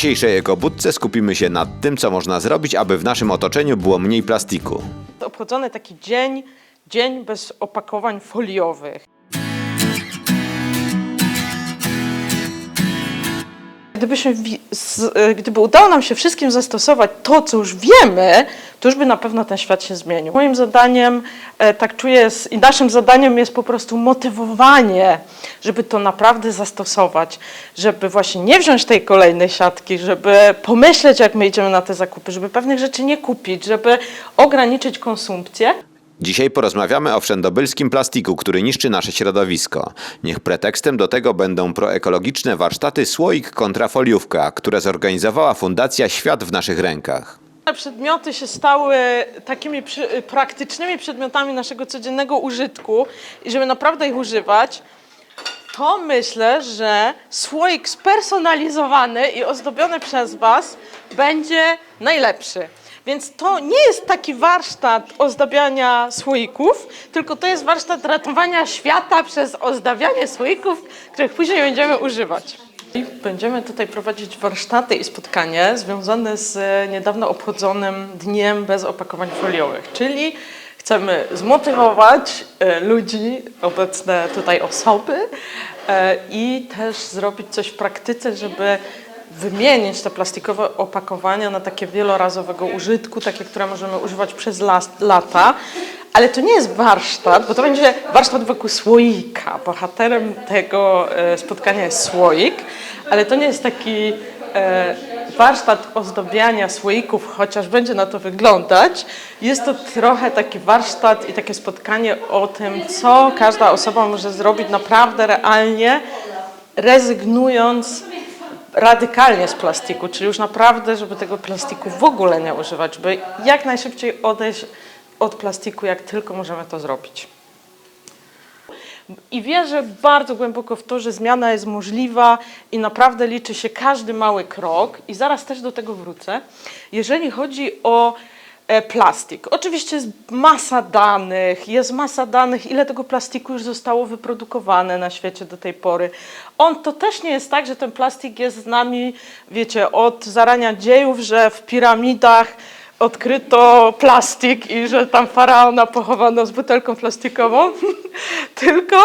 dzisiejszej ekobudce skupimy się nad tym, co można zrobić, aby w naszym otoczeniu było mniej plastiku. obchodzony taki dzień, dzień bez opakowań foliowych. Gdybyśmy, e, gdyby udało nam się wszystkim zastosować to, co już wiemy, to już by na pewno ten świat się zmienił. Moim zadaniem, e, tak czuję, i naszym zadaniem jest po prostu motywowanie, żeby to naprawdę zastosować, żeby właśnie nie wziąć tej kolejnej siatki, żeby pomyśleć, jak my idziemy na te zakupy, żeby pewnych rzeczy nie kupić, żeby ograniczyć konsumpcję. Dzisiaj porozmawiamy o wszędobylskim plastiku, który niszczy nasze środowisko. Niech pretekstem do tego będą proekologiczne warsztaty Słoik kontra foliówka, które zorganizowała Fundacja Świat w naszych rękach. Przedmioty się stały takimi przy, praktycznymi przedmiotami naszego codziennego użytku i żeby naprawdę ich używać, to myślę, że słoik spersonalizowany i ozdobiony przez Was będzie najlepszy. Więc to nie jest taki warsztat ozdabiania słoików, tylko to jest warsztat ratowania świata przez ozdabianie słoików, których później będziemy używać. I Będziemy tutaj prowadzić warsztaty i spotkanie związane z niedawno obchodzonym Dniem bez opakowań foliowych, czyli chcemy zmotywować e, ludzi, obecne tutaj osoby e, i też zrobić coś w praktyce, żeby wymienić te plastikowe opakowania na takie wielorazowego użytku, takie, które możemy używać przez lata. Ale to nie jest warsztat, bo to będzie warsztat wokół słoika. Bohaterem tego e, spotkania jest słoik, ale to nie jest taki e, warsztat ozdabiania słoików, chociaż będzie na to wyglądać. Jest to trochę taki warsztat i takie spotkanie o tym, co każda osoba może zrobić naprawdę realnie, rezygnując radykalnie z plastiku, czyli już naprawdę, żeby tego plastiku w ogóle nie używać, żeby jak najszybciej odejść od plastiku, jak tylko możemy to zrobić. I wierzę bardzo głęboko w to, że zmiana jest możliwa i naprawdę liczy się każdy mały krok. I zaraz też do tego wrócę. Jeżeli chodzi o plastik, oczywiście jest masa danych, jest masa danych, ile tego plastiku już zostało wyprodukowane na świecie do tej pory. On to też nie jest tak, że ten plastik jest z nami, wiecie, od zarania dziejów, że w piramidach odkryto plastik i że tam faraona pochowano z butelką plastikową, tylko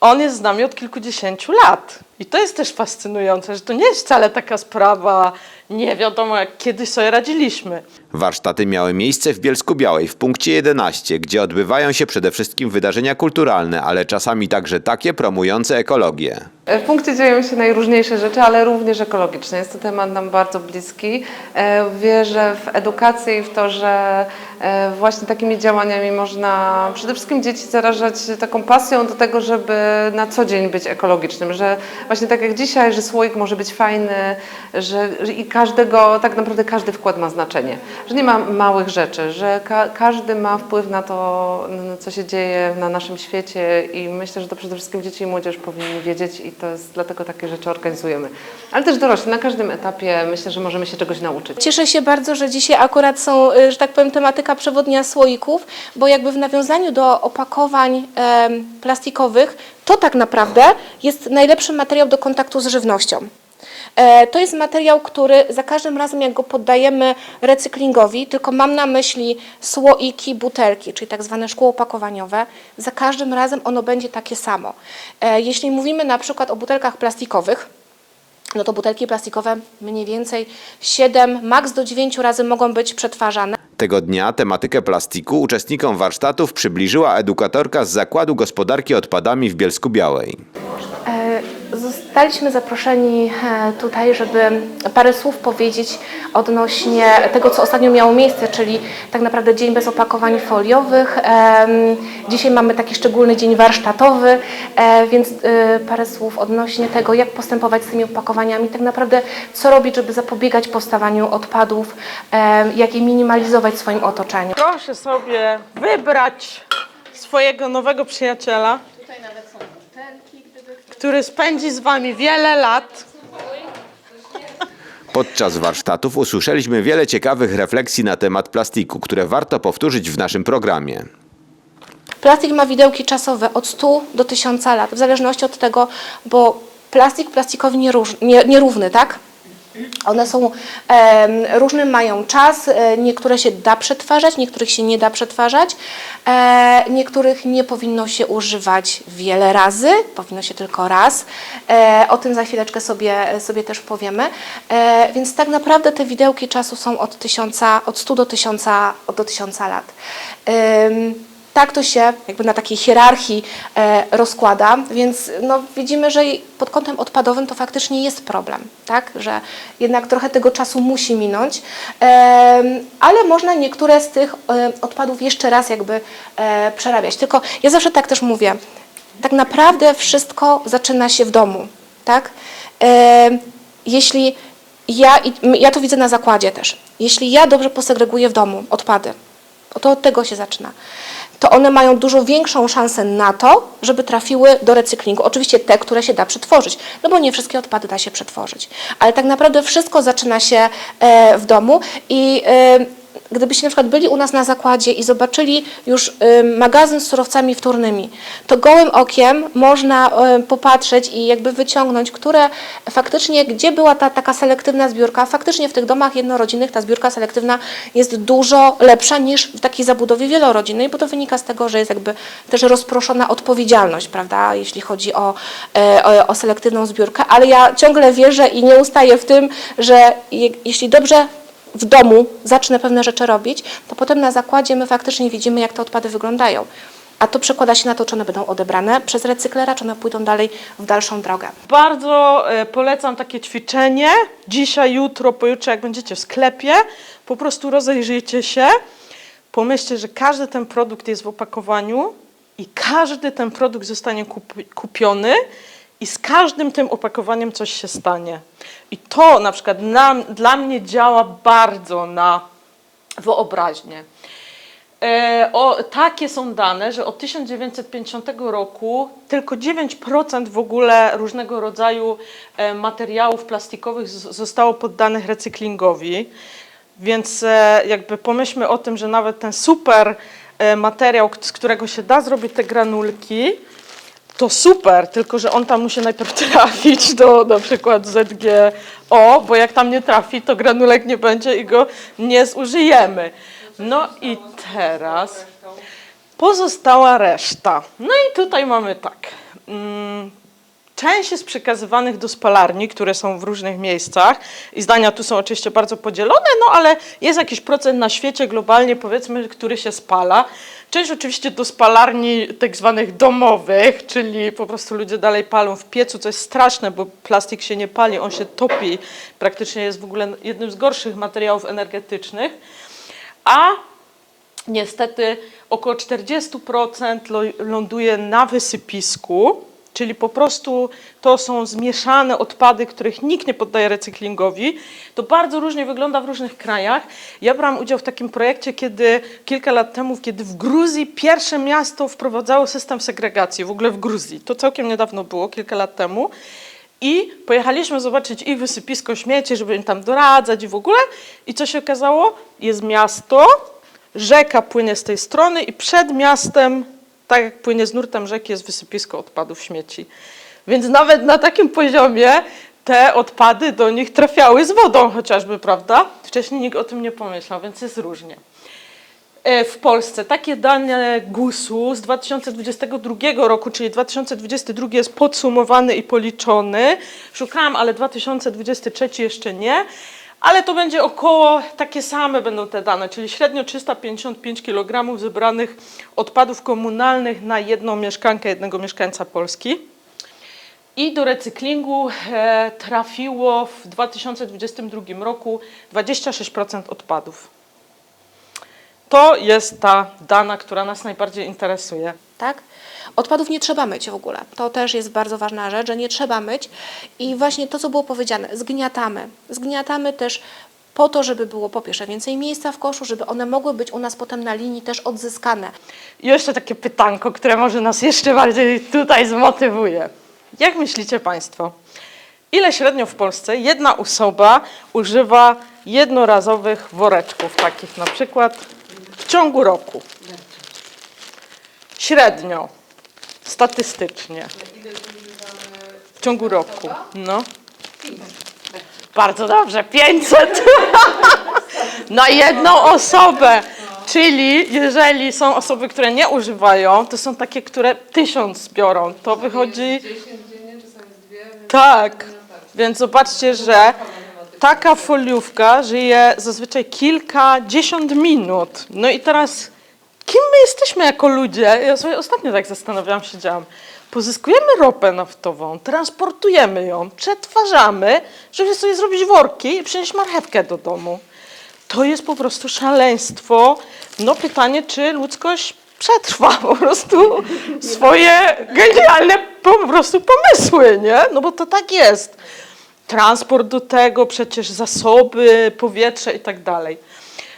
on jest z nami od kilkudziesięciu lat. I to jest też fascynujące, że to nie jest wcale taka sprawa, nie wiadomo jak kiedyś sobie radziliśmy. Warsztaty miały miejsce w Bielsku Białej w punkcie 11, gdzie odbywają się przede wszystkim wydarzenia kulturalne, ale czasami także takie promujące ekologię. W punkcie dzieją się najróżniejsze rzeczy, ale również ekologiczne. Jest to temat nam bardzo bliski. E, Wierzę w edukację i w to, że e, właśnie takimi działaniami można przede wszystkim dzieci zarażać taką pasją do tego, żeby na co dzień być ekologicznym. Że właśnie tak jak dzisiaj, że słoik może być fajny, że, że i każdego, tak naprawdę każdy wkład ma znaczenie. Że nie ma małych rzeczy, że ka każdy ma wpływ na to, co się dzieje na naszym świecie i myślę, że to przede wszystkim dzieci i młodzież powinni wiedzieć i to jest dlatego takie rzeczy organizujemy. Ale też dorośli, na każdym etapie myślę, że możemy się czegoś nauczyć. Cieszę się bardzo, że dzisiaj akurat są, y, że tak powiem, tematyka przewodnia słoików, bo jakby w nawiązaniu do opakowań plastikowych, to tak naprawdę jest najlepszy materiał do kontaktu z żywnością. E, To jest materiał, który za każdym razem, jak go poddajemy recyklingowi, tylko mam na myśli słoiki, butelki, czyli tak zwane szkło opakowaniowe, za każdym razem ono będzie takie samo. E, Jeśli mówimy na przykład o butelkach plastikowych, no to butelki plastikowe mniej więcej 7, maks do 9 razy mogą być przetwarzane. Tego dnia tematykę plastiku uczestnikom warsztatów przybliżyła edukatorka z Zakładu Gospodarki Odpadami w Bielsku Białej. E, Zostaliśmy zaproszeni e, tutaj, żeby parę słów powiedzieć odnośnie tego, co ostatnio miało miejsce, czyli tak naprawdę Dzień bez opakowań foliowych. Em, Dzisiaj mamy taki szczególny dzień warsztatowy, e, więc e, parę słów odnośnie tego, jak postępować z tymi opakowaniami, tak naprawdę co robić, żeby zapobiegać powstawaniu odpadów, e, jak je minimalizować w swoim otoczeniu. Proszę sobie wybrać swojego nowego przyjaciela, który spędzi z wami wiele lat. Podczas warsztatów usłyszeliśmy wiele ciekawych refleksji na temat plastiku, które warto powtórzyć w naszym programie. Plastik ma widełki czasowe od 100 do 1000 lat, w zależności od tego, bo plastik plastikowi nieróż- nie- nierówny, tak? One są em, różny mają czas, e, niektóre się da przetwarzać, niektórych się nie da przetwarzać, e, niektórych nie powinno się używać wiele razy, powinno się tylko raz. E, o tym za chwileczkę sobie, sobie też powiemy. E, więc tak naprawdę te widełki czasu są od, tysiąca, od 100 do 1000, do 1000 lat. Em, tak to się jakby na takiej hierarchii e, rozkłada, więc no, widzimy, że pod kątem odpadowym to faktycznie jest problem, tak? że jednak trochę tego czasu musi minąć, ale można niektóre z tych e, odpadów jeszcze raz jakby e, przerabiać. Tylko ja zawsze tak też mówię, tak naprawdę wszystko zaczyna się w domu, tak? Jeśli ja, ja to widzę na zakładzie też, jeśli ja dobrze posegreguję w domu odpady, to od tego się zaczyna. To one mają dużo większą szansę na to, żeby trafiły do recyklingu. Oczywiście te, które się da przetworzyć, no bo nie wszystkie odpady da się przetworzyć. Ale tak naprawdę wszystko zaczyna się e, w domu i e, gdybyście na przykład byli u nas na zakładzie i zobaczyli już magazyn z surowcami wtórnymi, to gołym okiem można popatrzeć i jakby wyciągnąć, które faktycznie, gdzie była ta taka selektywna zbiórka. Faktycznie w tych domach jednorodzinnych ta zbiórka selektywna jest dużo lepsza niż w takiej zabudowie wielorodzinnej, bo to wynika z tego, że jest jakby też rozproszona odpowiedzialność, prawda, jeśli chodzi o, e, o, o selektywną zbiórkę, ale ja ciągle wierzę i nie ustaję w tym, że je, jeśli dobrze w domu zacznę pewne rzeczy robić, to potem na zakładzie my faktycznie widzimy, jak te odpady wyglądają. A to przekłada się na to, czy one będą odebrane przez recyklera, czy one pójdą dalej w dalszą drogę. Bardzo e, polecam takie ćwiczenie. Dzisiaj, jutro, pojutrze, jak będziecie w sklepie, po prostu rozejrzyjcie się. Pomyślcie, że każdy ten produkt jest w opakowaniu i każdy ten produkt zostanie kupi- kupiony i z każdym tym opakowaniem coś się stanie. I to na przykład nam, dla mnie działa bardzo na wyobraźnię. E, o, takie są dane, że od 1950 roku tylko 9% w ogóle różnego rodzaju e, materiałów plastikowych z, zostało poddanych recyklingowi. Więc e, jakby pomyślmy o tym, że nawet ten super e, materiał, z którego się da zrobić te granulki, to super, tylko że on tam musi najpierw trafić do na przykład ZGO, bo jak tam nie trafi, to granulek nie będzie i go nie zużyjemy. No i teraz pozostała reszta. No i tutaj mamy tak. mm, Część jest przekazywanych do spalarni, które są w różnych miejscach i zdania tu są oczywiście bardzo podzielone, no ale jest jakiś procent na świecie globalnie, powiedzmy, który się spala. Część oczywiście do spalarni tak zwanych domowych, czyli po prostu ludzie dalej palą w piecu, co jest straszne, bo plastik się nie pali, on się topi, praktycznie jest w ogóle jednym z gorszych materiałów energetycznych. A niestety około 40% lo- ląduje na wysypisku, czyli po prostu to są zmieszane odpady, których nikt nie poddaje recyklingowi. To bardzo różnie wygląda w różnych krajach. Ja brałam udział w takim projekcie, kiedy kilka lat temu, kiedy w Gruzji pierwsze miasto wprowadzało system segregacji, w ogóle w Gruzji. To całkiem niedawno było, kilka lat temu. I pojechaliśmy zobaczyć ich wysypisko śmieci, żeby im tam doradzać i w ogóle. I co się okazało? Jest miasto, rzeka płynie z tej strony i przed miastem, tak jak płynie z nurtem rzeki, jest wysypisko odpadów śmieci. Więc nawet na takim poziomie te odpady do nich trafiały z wodą chociażby, prawda? Wcześniej nikt o tym nie pomyślał, więc jest różnie. E, w Polsce. Takie dane GUS-u z 2022 roku, czyli 2022 jest podsumowany i policzony. Szukałam, ale 2023 jeszcze nie. Ale to będzie około takie same będą te dane, czyli średnio 355 kg zebranych odpadów komunalnych na jedną mieszkankę, jednego mieszkańca Polski. I do recyklingu e, trafiło w 2022 roku 26% odpadów. To jest ta dana, która nas najbardziej interesuje. tak? Odpadów nie trzeba myć w ogóle. To też jest bardzo ważna rzecz, że nie trzeba myć. I właśnie to, co było powiedziane, zgniatamy. Zgniatamy też po to, żeby było po pierwsze więcej miejsca w koszu, żeby one mogły być u nas potem na linii też odzyskane. I jeszcze takie pytanko, które może nas jeszcze bardziej tutaj zmotywuje. Jak myślicie Państwo, ile średnio w Polsce jedna osoba używa jednorazowych woreczków takich na przykład ciągu roku? Średnio, statystycznie. W ciągu roku, no. Bardzo dobrze, 500 na jedną osobę. Czyli jeżeli są osoby, które nie używają, to są takie, które tysiąc biorą. To wychodzi. Tak. Więc zobaczcie, że taka foliówka żyje zazwyczaj kilkadziesiąt minut. No i teraz, kim my jesteśmy jako ludzie? Ja sobie ostatnio tak zastanawiałam, siedziałam. Pozyskujemy ropę naftową, transportujemy ją, przetwarzamy, żeby sobie zrobić worki i przynieść marchewkę do domu. To jest po prostu szaleństwo. No pytanie, czy ludzkość przetrwa po prostu swoje genialne po prostu pomysły, nie? No bo to tak jest. Transport do tego, przecież zasoby, powietrze i tak dalej.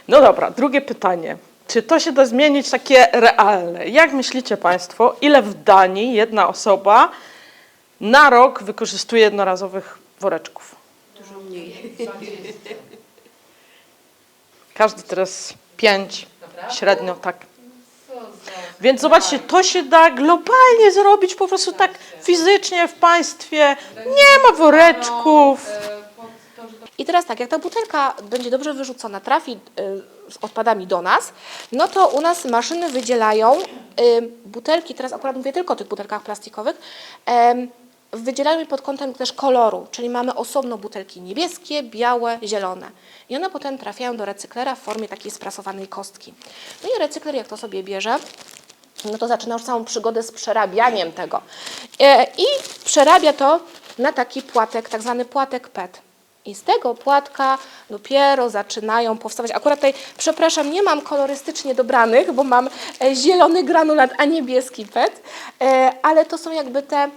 No dobra, drugie pytanie. Czy to się da zmienić takie realne? Jak myślicie Państwo, ile w Danii jedna osoba na rok wykorzystuje jednorazowych woreczków? Każdy teraz pięć, średnio tak. Więc zobaczcie, to się da globalnie zrobić po prostu tak fizycznie w państwie. Nie ma woreczków. I teraz tak, jak ta butelka będzie dobrze wyrzucona, trafi y, z odpadami do nas, no to u nas maszyny wydzielają y, butelki, teraz akurat mówię tylko o tych butelkach plastikowych, wydzielają je pod kątem też koloru, czyli mamy osobno butelki niebieskie, białe, zielone. I one potem trafiają do recyklera w formie takiej sprasowanej kostki. No i recykler jak to sobie bierze, no to zaczyna już całą przygodę z przerabianiem tego. E, I przerabia to na taki płatek, tak zwany płatek PET. I z tego płatka dopiero zaczynają powstawać. Akurat tutaj, przepraszam, nie mam kolorystycznie dobranych, bo mam e, zielony granulat, a niebieski PET, e, ale to są jakby te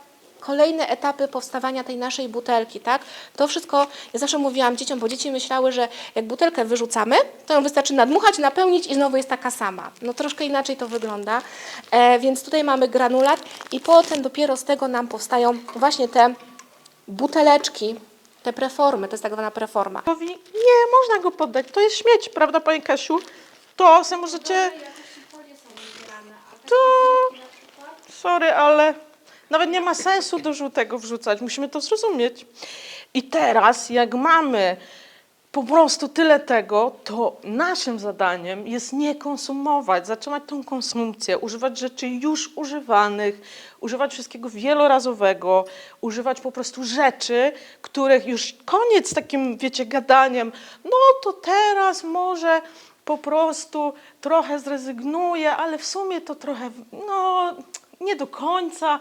kolejne etapy powstawania tej naszej butelki, tak? To wszystko, ja zawsze mówiłam dzieciom, bo dzieci myślały, że jak butelkę wyrzucamy, to ją wystarczy nadmuchać, napełnić i znowu jest taka sama. No troszkę inaczej to wygląda, e, więc tutaj mamy granulat i potem dopiero z tego nam powstają właśnie te buteleczki, te preformy, to jest tak zwana preforma. Mówi, nie, można go poddać, to jest śmieć, prawda Pani Kasiu? To se możecie... To... Sorry, ale nawet nie ma sensu do żółtego wrzucać, musimy to zrozumieć. I teraz, jak mamy po prostu tyle tego, to naszym zadaniem jest nie konsumować, zatrzymać tą konsumpcję, używać rzeczy już używanych, używać wszystkiego wielorazowego, używać po prostu rzeczy, których już koniec z takim, wiecie, gadaniem, no to teraz może po prostu trochę zrezygnuję, ale w sumie to trochę, no nie do końca.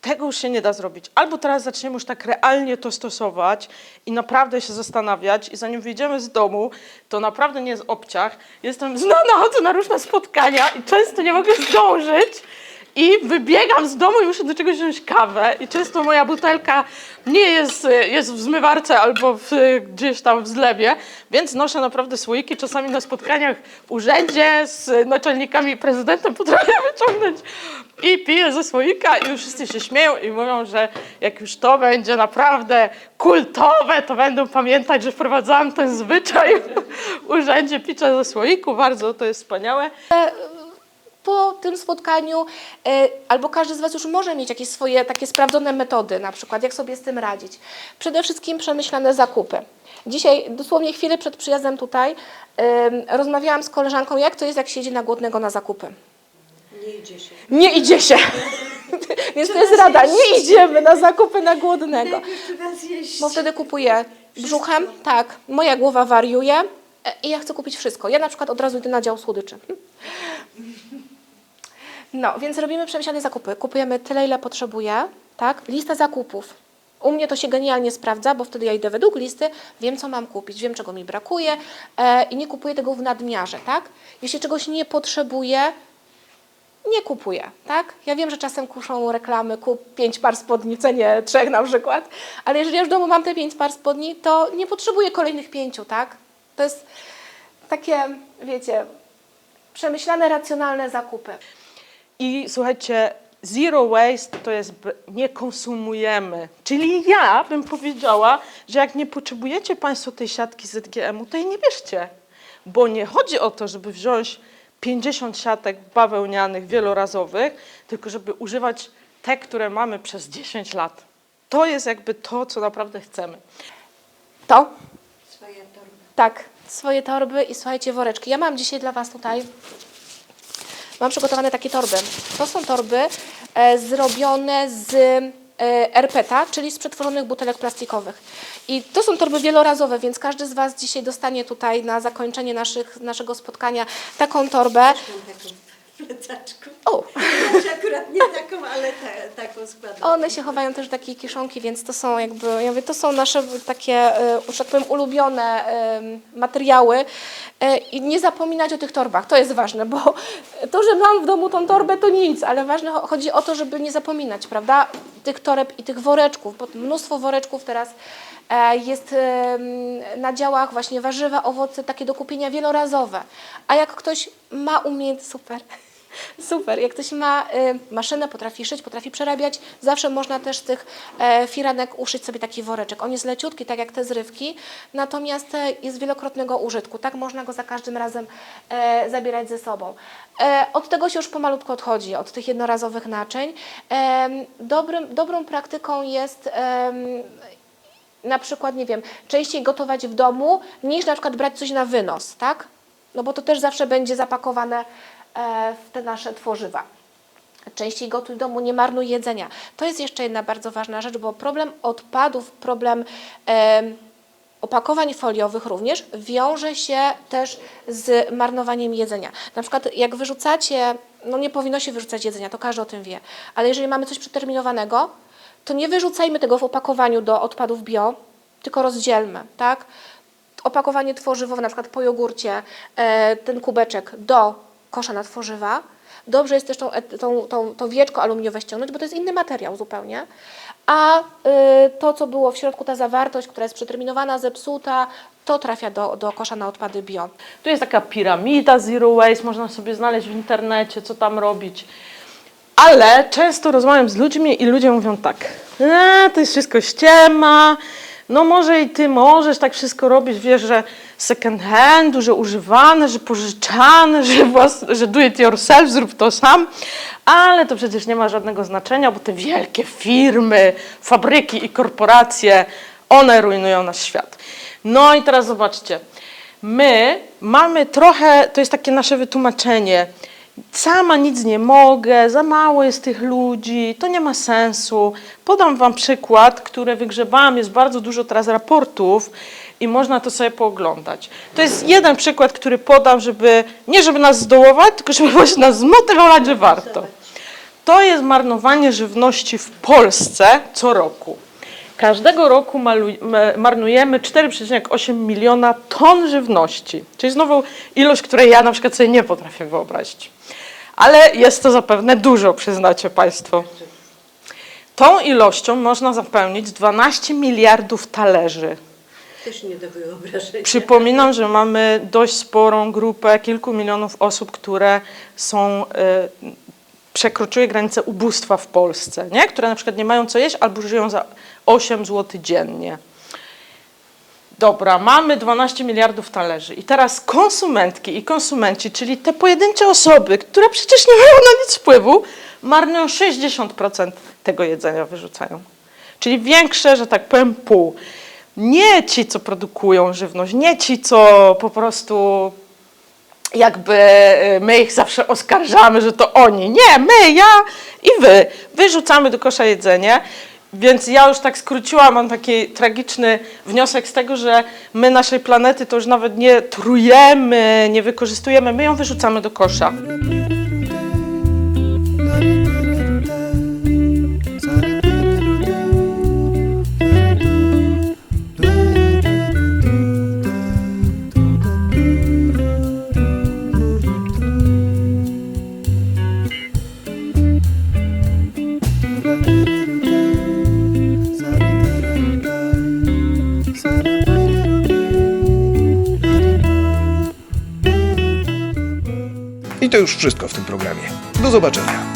Tego już się nie da zrobić. Albo teraz zaczniemy już tak realnie to stosować i naprawdę się zastanawiać i zanim wyjdziemy z domu, to naprawdę nie jest obciach. Jestem znana, chodzę na różne spotkania i często nie mogę zdążyć i wybiegam z domu i muszę do czegoś wziąć kawę i często moja butelka nie jest, jest w zmywarce albo w, gdzieś tam w zlewie, więc noszę naprawdę słoiki. Czasami na spotkaniach w urzędzie z naczelnikami i prezydentem potrafię wyciągnąć i piję ze słoika i już wszyscy się śmieją i mówią, że jak już to będzie naprawdę kultowe, to będą pamiętać, że wprowadzałam ten zwyczaj w urzędzie picia ze słoiku. Bardzo to jest wspaniałe. Po tym spotkaniu, e, albo każdy z Was już może mieć jakieś swoje takie sprawdzone metody, na przykład jak sobie z tym radzić. Przede wszystkim przemyślane zakupy. Dzisiaj, dosłownie chwilę przed przyjazdem tutaj, rozmawiałam z koleżanką, jak to jest, jak się idzie na głodnego na zakupy. Nie idzie się. Nie idzie się. Więc to jest rada, nie idziemy na zakupy na głodnego. Bo wtedy kupuję brzuchem, tak, moja głowa wariuje e, i ja chcę kupić wszystko. Ja na przykład od razu idę na dział słodyczy. No, więc robimy przemyślane zakupy. Kupujemy tyle, ile potrzebuję, tak? Lista zakupów. U mnie to się genialnie sprawdza, bo wtedy ja idę według listy, wiem, co mam kupić, wiem, czego mi brakuje e, i nie kupuję tego w nadmiarze, tak? Jeśli czegoś nie potrzebuję, nie kupuję, tak? Ja wiem, że czasem kuszą reklamy, kup pięć par spodni w cenie trzech na przykład, ale jeżeli już w domu mam te pięć par spodni, to nie potrzebuję kolejnych pięciu, tak? To jest takie, wiecie, przemyślane, racjonalne zakupy. I słuchajcie, zero waste to jest nie konsumujemy. Czyli ja bym powiedziała, że jak nie potrzebujecie Państwo tej siatki ZGM-u, to jej nie bierzcie. Bo nie chodzi o to, żeby wziąć 50 siatek bawełnianych, wielorazowych, tylko żeby używać te, które mamy przez 10 lat. To jest jakby to, co naprawdę chcemy. Kto? Swoje torby. Tak, swoje torby i słuchajcie, woreczki. Ja mam dzisiaj dla Was tutaj, mam przygotowane takie torby. To są torby e, zrobione z e, erpeta, czyli z przetworzonych butelek plastikowych. I to są torby wielorazowe, więc każdy z Was dzisiaj dostanie tutaj na zakończenie naszych, naszego spotkania taką torbę. Plecaczku. O, Znaczy akurat nie taką, ale ta, taką składam. One się chowają też w takiej kieszonki, więc to są jakby, ja mówię, to są nasze takie, e, że tak powiem, ulubione materiały. E, I nie zapominać o tych torbach, to jest ważne, bo to, że mam w domu tą torbę, to nic, ale ważne cho- chodzi o to, żeby nie zapominać, prawda, tych toreb i tych woreczków, bo mnóstwo woreczków teraz e, jest na działach właśnie warzywa, owoce, takie do kupienia wielorazowe. A jak ktoś ma umiejętność, super, Super, jak ktoś ma y, maszynę, potrafi szyć, potrafi przerabiać, zawsze można też z tych e, firanek uszyć sobie taki woreczek. On jest leciutki, tak jak te zrywki, natomiast e, jest wielokrotnego użytku, tak można go za każdym razem e, zabierać ze sobą. E, od tego się już pomalutku odchodzi, od tych jednorazowych naczyń. Em, dobrym, dobrą praktyką jest em, na przykład, nie wiem, częściej gotować w domu, niż na przykład brać coś na wynos, tak? No bo to też zawsze będzie zapakowane e, w te nasze tworzywa. Częściej gotuj w domu, nie marnuj jedzenia. To jest jeszcze jedna bardzo ważna rzecz, bo problem odpadów, problem em, opakowań foliowych również wiąże się też z marnowaniem jedzenia. Na przykład jak wyrzucacie, no nie powinno się wyrzucać jedzenia, to każdy o tym wie, ale jeżeli mamy coś przeterminowanego, to nie wyrzucajmy tego w opakowaniu do odpadów bio, tylko rozdzielmy, tak? Opakowanie tworzywowe, na przykład po jogurcie, e, ten kubeczek do kosza na tworzywa. Dobrze jest też tą, tą, tą, to wieczko aluminiowe ściągnąć, bo to jest inny materiał zupełnie. A y, to, co było w środku, ta zawartość, która jest przeterminowana, zepsuta, to trafia do, do kosza na odpady bio. Tu jest taka piramida Zero Waste, można sobie znaleźć w internecie, co tam robić. Ale często rozmawiam z ludźmi i ludzie mówią tak, e, to jest wszystko ściema, no może i ty możesz tak wszystko robić, wiesz, że second handu, że używane, że pożyczane, że, włas, że do it yourself, zrób to sam, ale to przecież nie ma żadnego znaczenia, bo te wielkie firmy, fabryki i korporacje, one rujnują nasz świat. No i teraz zobaczcie, my mamy trochę, to jest takie nasze wytłumaczenie, sama nic nie mogę, za mało jest tych ludzi, to nie ma sensu. Podam Wam przykład, który wygrzebałam, jest bardzo dużo teraz raportów i można to sobie pooglądać. To jest jeden przykład, który podam, żeby nie żeby nas zdołować, tylko żeby właśnie nas zmotywować, że warto. To jest marnowanie żywności w Polsce co roku. Każdego roku marnujemy 4,8 miliona ton żywności, czyli znowu ilość, której ja na przykład sobie nie potrafię wyobrazić. Ale jest to zapewne dużo, przyznacie Państwo. Tą ilością można zapełnić 12 miliardów talerzy. Też nie do wyobrażenia. Przypominam, że mamy dość sporą grupę, kilku milionów osób, które są, y, przekroczyły granicę ubóstwa w Polsce, nie? które na przykład nie mają co jeść albo żyją za 8 zł dziennie. Dobra, mamy 12 miliardów talerzy i teraz konsumentki i konsumenci, czyli te pojedyncze osoby, które przecież nie mają na nic wpływu, marnują 60% tego jedzenia, wyrzucają. Czyli większe, że tak powiem, pół. Nie ci, co produkują żywność, nie ci, co po prostu jakby y, my ich zawsze oskarżamy, że to oni. Nie, my, ja i wy. Wyrzucamy do kosza jedzenie. Więc ja już tak skróciłam, mam taki tragiczny wniosek z tego, że my naszej planety to już nawet nie trujemy, nie wykorzystujemy, my ją wyrzucamy do kosza. Już wszystko w tym programie. Do zobaczenia.